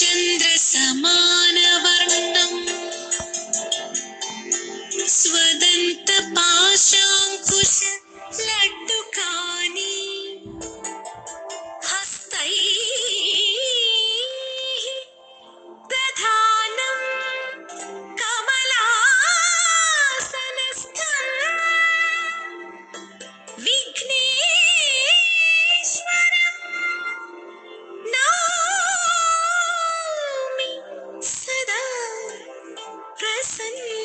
watching sun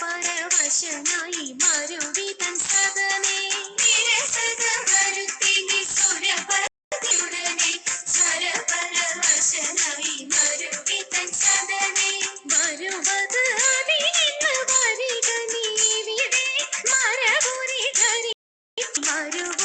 പരവശനായി മരുവി തൻ സദനേ സ്വരപരവശനായി മരുടി തൻ സദനേ വരുവത് മരപുരി ധരി മരുവ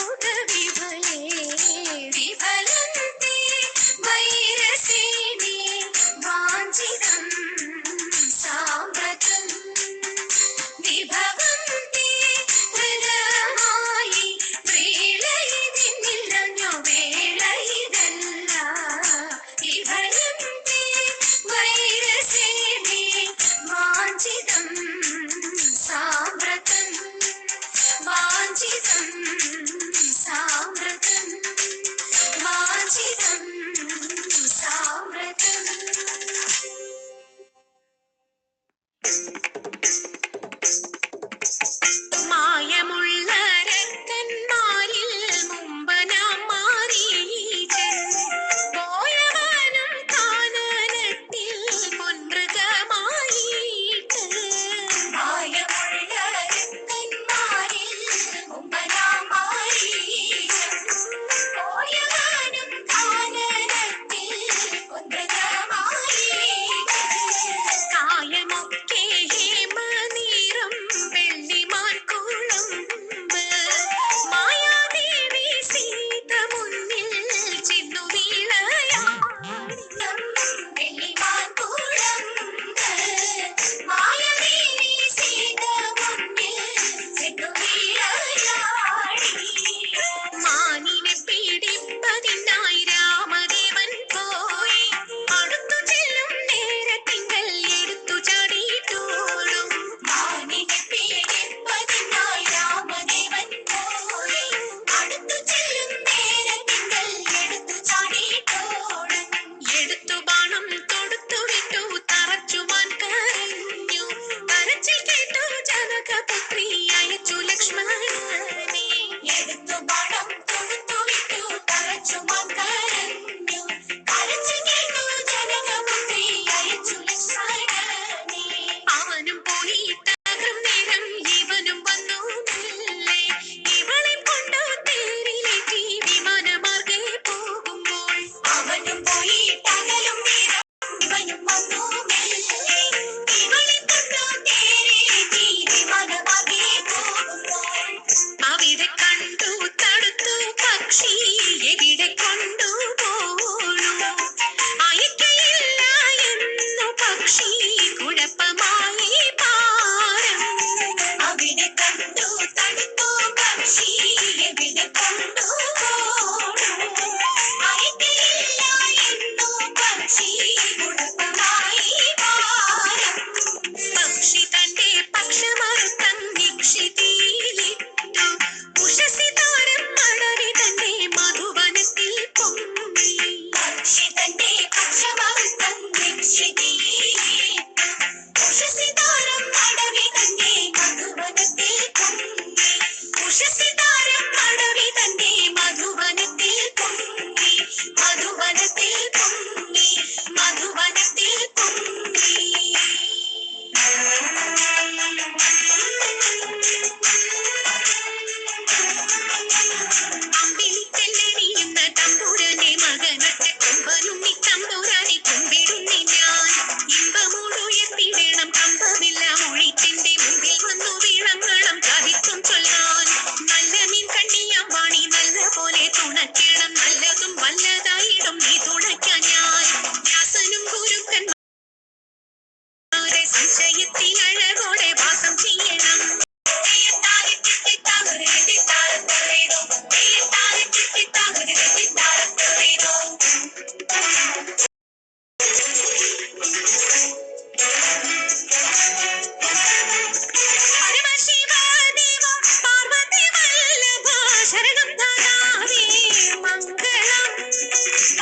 完了。